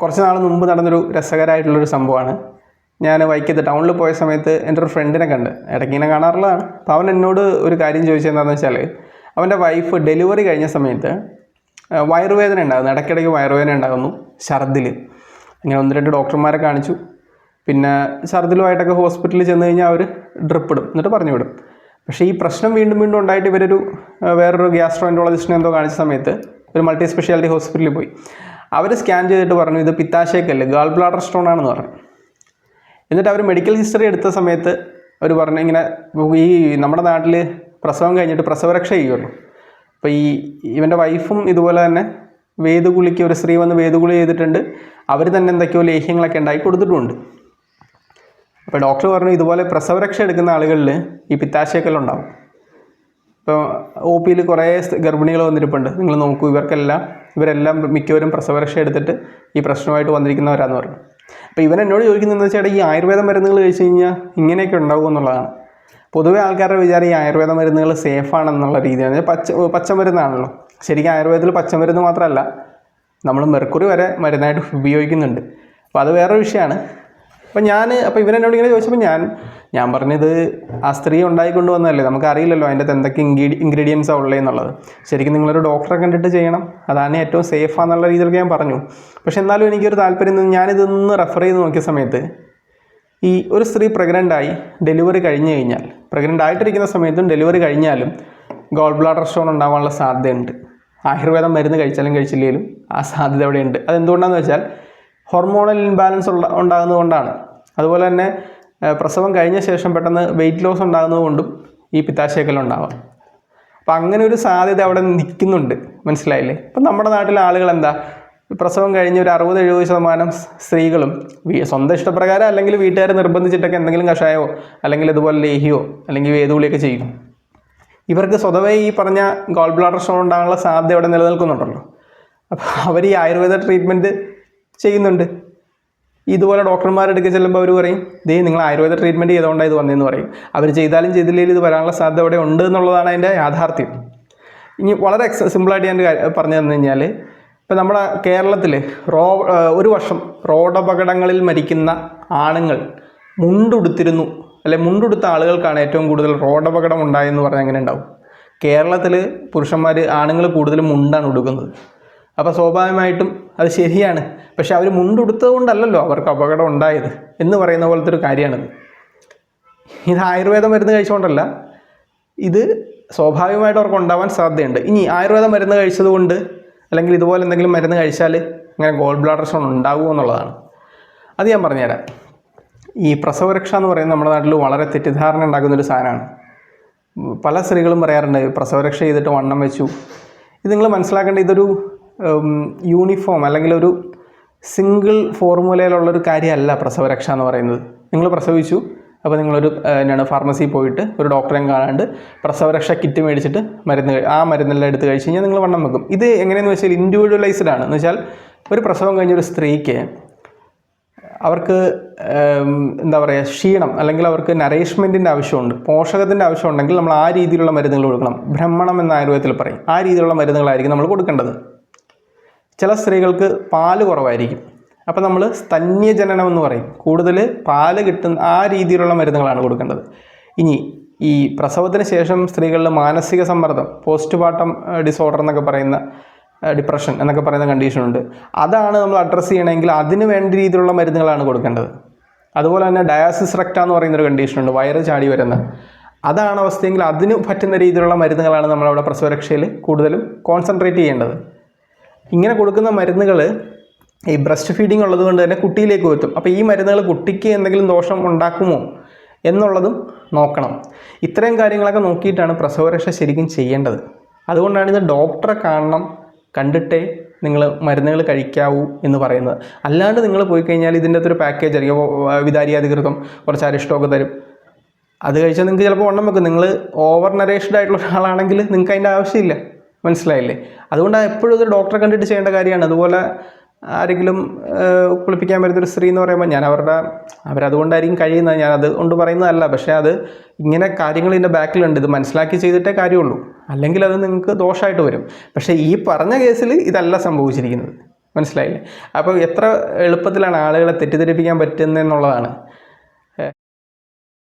കുറച്ച് നാൾ മുമ്പ് നടന്നൊരു രസകരമായിട്ടുള്ളൊരു സംഭവമാണ്. ഞാൻ വൈക്കത്ത് ടൗണിൽ പോയ സമയത്ത് എന്റെ ഒരു ഫ്രണ്ടിനെ കണ്ട്. ഇടയ്ക്ക് ഇങ്ങനെ കാണാറുള്ളതാണ്. അപ്പോൾ അവൻ എന്നോട് ഒരു കാര്യം ചോദിച്ചതെന്താണെന്ന് വെച്ചാൽ അവന്റെ വൈഫ് ഡെലിവറി കഴിഞ്ഞ സമയത്ത് വയറുവേദന ഉണ്ടാകുന്നു ഇടയ്ക്കിടയ്ക്ക് വയറുവേദന ഉണ്ടാകുന്നു. ഛർദിൽ അങ്ങനെ ഒന്ന് രണ്ട് ഡോക്ടർമാരെ കാണിച്ചു. പിന്നെ ഛർദിലുമായിട്ടൊക്കെ ഹോസ്പിറ്റലിൽ ചെന്ന് കഴിഞ്ഞാൽ അവർ ഡ്രിപ്പ് ഇടും എന്നിട്ട് പറഞ്ഞു വിടും. പക്ഷേ ഈ പ്രശ്നം വീണ്ടും വീണ്ടും ഉണ്ടായിട്ട് ഇവരൊരു വേറൊരു ഗ്യാസ്ട്രോന്റോളജിസ്റ്റിനെ എന്തോ കാണിച്ച സമയത്ത് ഒരു മൾട്ടി സ്പെഷ്യാലിറ്റി ഹോസ്പിറ്റലിൽ പോയി. അവർ സ്കാൻ ചെയ്തിട്ട് പറഞ്ഞു ഇത് പിത്താശയക്കല്ല് ഗാൾ ബ്ലാഡർ സ്റ്റോൺ ആണെന്ന് പറഞ്ഞു. എന്നിട്ട് അവർ മെഡിക്കൽ ഹിസ്റ്ററി എടുത്ത സമയത്ത് അവർ പറഞ്ഞു ഇങ്ങനെ ഈ നമ്മുടെ നാട്ടിൽ പ്രസവം കഴിഞ്ഞിട്ട് പ്രസവരക്ഷ ചെയ്യുമല്ലോ അപ്പോൾ ഈ ഇവന്റെ വൈഫും ഇതുപോലെ തന്നെ വേദുകുളിക്ക് ഒരു സ്ത്രീ വന്ന് വേദുകുളി ചെയ്തിട്ടുണ്ട്. അവർ തന്നെ എന്തൊക്കെയോ ലേഹ്യങ്ങളൊക്കെ ഉണ്ടാക്കി കൊടുത്തിട്ടുമുണ്ട് അപ്പോൾ ഡോക്ടർ പറഞ്ഞു ഇതുപോലെ പ്രസവരക്ഷ എടുക്കുന്ന ആളുകളിൽ ഈ പിത്താശയക്കല്ലുണ്ടാവും ഇപ്പോൾ ഒ പിയിൽ കുറേ ഗർഭിണികൾ വന്നിരിപ്പുണ്ട്. നിങ്ങൾ നോക്കൂ ഇവർക്കെല്ലാം ഇവരെല്ലാം മിക്കവരും പ്രസവരക്ഷ എടുത്തിട്ട് ഈ പ്രശ്നമായിട്ട് വന്നിരിക്കുന്നവരാന്ന് പറഞ്ഞു. അപ്പോൾ ഇവൻ എന്നോട് ചോദിക്കുന്നത് വെച്ചാൽ ഈ ആയുർവേദ മരുന്നുകൾ കഴിച്ച് കഴിഞ്ഞാൽ ഇങ്ങനെയൊക്കെ ഉണ്ടാകും എന്നുള്ളതാണ്. പൊതുവെ ആൾക്കാരുടെ വിചാരം ഈ ആയുർവേദ മരുന്നുകൾ സേഫാണെന്നുള്ള രീതിയാണ്. പച്ച പച്ചമരുന്നാണല്ലോ. ശരിക്കും ആയുർവേദത്തിൽ പച്ചമരുന്ന് മാത്രമല്ല നമ്മൾ മെർക്കുറി വരെ മരുന്നായിട്ട് ഉപയോഗിക്കുന്നുണ്ട്. അപ്പോൾ അത് വേറൊരു വിഷയമാണ്. അപ്പോൾ ഞാൻ അപ്പോൾ ഇവരെന്നോട് ഇങ്ങനെ ചോദിച്ചപ്പോൾ ഞാൻ ഞാൻ പറഞ്ഞത് ആ സ്ത്രീ ഉണ്ടായിക്കൊണ്ട് വന്നതല്ലേ? നമുക്ക് അറിയില്ലല്ലോ അതിന്റെ അകത്ത് എന്തൊക്കെ ഇൻഗ്രീഡി ഇൻഗ്രീഡിയൻസാണ് ഉള്ളതെന്നുള്ളത്. ശരിക്കും നിങ്ങളൊരു ഡോക്ടറെ കണ്ടിട്ട് ചെയ്യണം. അതാണ് ഏറ്റവും സേഫാന്നുള്ള രീതിയിലൊക്കെ ഞാൻ പറഞ്ഞു. പക്ഷെ എന്നാലും എനിക്കൊരു താല്പര്യം തോന്നി. ഞാനിതൊന്ന് റെഫർ ചെയ്ത് നോക്കിയ സമയത്ത് ഈ ഒരു സ്ത്രീ പ്രഗ്നന്റ് ആയി ഡെലിവറി കഴിഞ്ഞു കഴിഞ്ഞാൽ പ്രഗ്നന്റ് ആയിട്ടിരിക്കുന്ന സമയത്തും ഡെലിവറി കഴിഞ്ഞാലും ഗോൾ ബ്ലാഡർ സ്റ്റോൺ ഉണ്ടാകാനുള്ള സാധ്യതയുണ്ട്. ആയുർവേദം മരുന്ന് കഴിച്ചാലും കഴിച്ചില്ലെങ്കിലും ആ സാധ്യത അവിടെയുണ്ട്. അതെന്തുകൊണ്ടാണെന്ന് വെച്ചാൽ ഹോർമോണൽ ഇൻബാലൻസ് ഉള്ള ഉണ്ടാകുന്നതുകൊണ്ടാണ് അതുപോലെ തന്നെ പ്രസവം കഴിഞ്ഞ ശേഷം പെട്ടെന്ന് വെയിറ്റ് ലോസ് ഉണ്ടാകുന്നതുകൊണ്ടും ഈ പിത്താശയക്കലുണ്ടാവാം അപ്പം അങ്ങനെ ഒരു സാധ്യത അവിടെ നിൽക്കുന്നുണ്ട്. മനസ്സിലായില്ലേ? ഇപ്പം നമ്മുടെ നാട്ടിലെ ആളുകൾ എന്താ? പ്രസവം കഴിഞ്ഞ ഒരു അറുപത് എഴുപത് ശതമാനം സ്ത്രീകളും സ്വന്തം ഇഷ്ടപ്രകാരം അല്ലെങ്കിൽ വീട്ടുകാർ നിർബന്ധിച്ചിട്ടൊക്കെ എന്തെങ്കിലും കഷായമോ അല്ലെങ്കിൽ ഇതുപോലെ ലേഹിയോ അല്ലെങ്കിൽ വേദുവിളിയൊക്കെ ചെയ്യും. ഇവർക്ക് സ്വതവേ ഈ പറഞ്ഞ ഗോൾ ബ്ലാഡർ സ്റ്റോൺ ഉണ്ടാകാനുള്ള സാധ്യത അവിടെ നിലനിൽക്കുന്നുണ്ടല്ലോ. അപ്പോൾ അവർ ഈ ആയുർവേദ ട്രീറ്റ്മെന്റ് ചെയ്യുന്നുണ്ട്. ഇതുപോലെ ഡോക്ടർമാരുടെ അടുക്കൽ ചെല്ലുമ്പോൾ അവർ പറയും ദേ നിങ്ങൾ ആയുർവേദ ട്രീറ്റ്മെന്റ് ചെയ്തുകൊണ്ടാണ് ഇത് വന്നതെന്ന് പറയും. അവർ ചെയ്താലും ചെയ്തില്ലെങ്കിലും ഇത് വരാനുള്ള സാധ്യത അവിടെ ഉണ്ട് എന്നുള്ളതാണ് അതിന്റെ യാഥാർത്ഥ്യം. ഇനി വളരെ എക്സ സിമ്പിളായിട്ട് ഞാൻ പറഞ്ഞു തന്നു കഴിഞ്ഞാൽ ഇപ്പം നമ്മുടെ കേരളത്തിൽ റോ ഒരു വർഷം റോഡപകടങ്ങളിൽ മരിക്കുന്ന ആണുങ്ങൾ മുണ്ടുടുത്തിരുന്നു. അല്ലെ മുണ്ടുടുത്ത ആളുകൾക്കാണ് ഏറ്റവും കൂടുതൽ റോഡപകടം ഉണ്ടായെന്ന് പറഞ്ഞാൽ എങ്ങനെ ഉണ്ടാവും? കേരളത്തിൽ പുരുഷന്മാർ ആണുങ്ങൾ കൂടുതലും മുണ്ടാണ് ഉടുക്കുന്നത്. അപ്പോൾ സ്വാഭാവികമായിട്ടും അത് ശരിയാണ്. പക്ഷെ അവർ മുണ്ടുടുത്തത് കൊണ്ടല്ലല്ലോ അവർക്ക് അപകടം ഉണ്ടായത് എന്ന് പറയുന്ന പോലത്തെ ഒരു കാര്യമാണിത്. ഇത് ആയുർവേദ മരുന്ന് കഴിച്ചുകൊണ്ടല്ല ഇത് സ്വാഭാവികമായിട്ട് അവർക്ക് ഉണ്ടാവാൻ സാധ്യതയുണ്ട്. ഇനി ആയുർവേദ മരുന്ന് കഴിച്ചതുകൊണ്ട് അല്ലെങ്കിൽ ഇതുപോലെ എന്തെങ്കിലും മരുന്ന് കഴിച്ചാൽ ഇങ്ങനെ ഗോൾ ബ്ലാഡർ സ്റ്റോൺ ഉണ്ടാകുമോ എന്നുള്ളതാണ്. അത് ഞാൻ പറഞ്ഞുതരാം. ഈ പ്രസവരക്ഷ എന്ന് പറയുന്നത് നമ്മുടെ നാട്ടിൽ വളരെ തെറ്റിദ്ധാരണ ഉണ്ടാക്കുന്ന ഒരു സാധനമാണ്. പല സ്ത്രീകളും പറയാറുണ്ട് പ്രസവരക്ഷ ചെയ്തിട്ട് വണ്ണം വെച്ചു. ഇത് നിങ്ങൾ മനസ്സിലാക്കേണ്ട ഇതൊരു യൂണിഫോം അല്ലെങ്കിൽ ഒരു സിംഗിൾ ഫോർമുലയിലുള്ളൊരു കാര്യമല്ല പ്രസവരക്ഷ എന്ന് പറയുന്നത്. നിങ്ങൾ പ്രസവിച്ചു അപ്പോൾ നിങ്ങളൊരു എന്നാണ് ഫാർമസിയിൽ പോയിട്ട് ഒരു ഡോക്ടറെയും കാണാണ്ട് പ്രസവരക്ഷ കിറ്റ് മേടിച്ചിട്ട് മരുന്ന് ആ മരുന്നെല്ലാം എടുത്ത് കഴിച്ച് കഴിഞ്ഞാൽ നിങ്ങൾ വണ്ണം വെക്കും. ഇത് എങ്ങനെയെന്ന് വെച്ചാൽ ഇൻഡിവിജ്വലൈസ്ഡ് ആണ്. എന്ന് വെച്ചാൽ ഒരു പ്രസവം കഴിഞ്ഞ ഒരു സ്ത്രീക്ക് അവർക്ക് എന്താ പറയുക ക്ഷീണം അല്ലെങ്കിൽ അവർക്ക് നറേഷ്മെന്റിന്റെ ആവശ്യമുണ്ട് പോഷകത്തിന്റെ ആവശ്യമുണ്ടെങ്കിൽ നമ്മൾ ആ രീതിയിലുള്ള മരുന്നുകൾ കൊടുക്കണം. ഭ്രമണം എന്ന ആയുർവേദത്തിൽ പറയും ആ രീതിയിലുള്ള മരുന്നുകളായിരിക്കും നമ്മൾ കൊടുക്കേണ്ടത്. ചില സ്ത്രീകൾക്ക് പാൽ കുറവായിരിക്കും. അപ്പോൾ നമ്മൾ സ്തന്യജനനം എന്ന് പറയും. കൂടുതൽ പാൽ കിട്ടുന്ന ആ രീതിയിലുള്ള മരുന്നുകളാണ് കൊടുക്കേണ്ടത്. ഇനി ഈ പ്രസവത്തിന് ശേഷം സ്ത്രീകളിൽ മാനസിക സമ്മർദ്ദം പോസ്റ്റ് പാർട്ടം ഡിസോർഡർ എന്നൊക്കെ പറയുന്ന ഡിപ്രഷൻ എന്നൊക്കെ പറയുന്ന കണ്ടീഷനുണ്ട് അതാണ് നമ്മൾ അഡ്രസ്സ് ചെയ്യണമെങ്കിൽ അതിന് വേണ്ട രീതിയിലുള്ള മരുന്നുകളാണ് കൊടുക്കേണ്ടത്. അതുപോലെ തന്നെ ഡയാസിസ് റെക്റ്റ എന്ന് പറയുന്നൊരു കണ്ടീഷനുണ്ട് വയറ് ചാടി വരുന്ന. അതാണ് അവസ്ഥയെങ്കിൽ അതിന് പറ്റുന്ന രീതിയിലുള്ള മരുന്നുകളാണ് നമ്മളവിടെ പ്രസവരക്ഷയിൽ കൂടുതലും കോൺസെൻട്രേറ്റ് ചെയ്യേണ്ടത്. ഇങ്ങനെ കൊടുക്കുന്ന മരുന്നുകൾ ഈ ബ്രസ്റ്റ് ഫീഡിങ് ഉള്ളത് കൊണ്ട് തന്നെ കുട്ടിയിലേക്ക് എത്തും. അപ്പോൾ ഈ മരുന്നുകൾ കുട്ടിക്ക് എന്തെങ്കിലും ദോഷം ഉണ്ടാക്കുമോ എന്നുള്ളതും നോക്കണം. ഇത്രയും കാര്യങ്ങളൊക്കെ നോക്കിയിട്ടാണ് പ്രസവരക്ഷ ശരിക്കും ചെയ്യേണ്ടത്. അതുകൊണ്ടാണ് ഇത് ഡോക്ടറെ കാണണം കണ്ടിട്ടേ നിങ്ങൾ മരുന്നുകൾ കഴിക്കാവൂ എന്ന് പറയുന്നത്. അല്ലാണ്ട് നിങ്ങൾ പോയി കഴിഞ്ഞാൽ ഇതിന്റെ അകത്തൊരു പാക്കേജ് ആയിരിക്കും. അപ്പോൾ വിതാരി അധികൃതം കുറച്ച് അരിഷ്ടമൊക്കെ തരും. അത് കഴിച്ചാൽ നിങ്ങൾക്ക് ചിലപ്പോൾ വണ്ണം വെക്കും. നിങ്ങൾ ഓവർ നരേഷ്ഡ് ആയിട്ടുള്ള ഒരാളാണെങ്കിൽ നിങ്ങൾക്ക് അതിന്റെ ആവശ്യമില്ല. മനസ്സിലായില്ലേ? അതുകൊണ്ട് എപ്പോഴും ഒരു ഡോക്ടറെ കണ്ടിട്ട് ചെയ്യേണ്ട കാര്യമാണ്. അതുപോലെ ആരെങ്കിലും കുളിപ്പിക്കാൻ വരുന്നൊരു സ്ത്രീ എന്ന് പറയുമ്പോൾ ഞാൻ അവരുടെ അവരതുകൊണ്ടായിരിക്കും കഴിയുന്നത്. ഞാൻ അത് കൊണ്ട് പറയുന്നതല്ല. പക്ഷേ അത് ഇങ്ങനെ കാര്യങ്ങൾ ഇതിന്റെ ബാക്കിലുണ്ട്. ഇത് മനസ്സിലാക്കി ചെയ്തിട്ടേ കാര്യമുള്ളൂ. അല്ലെങ്കിൽ അത് നിങ്ങൾക്ക് ദോഷമായിട്ട് വരും. പക്ഷേ ഈ പറഞ്ഞ കേസിൽ ഇതല്ല സംഭവിച്ചിരിക്കുന്നത്. മനസ്സിലായില്ലേ? അപ്പോൾ എത്ര എളുപ്പത്തിലാണ് ആളുകളെ തെറ്റിദ്ധരിപ്പിക്കാൻ പറ്റുന്നതെന്നുള്ളതാണ്.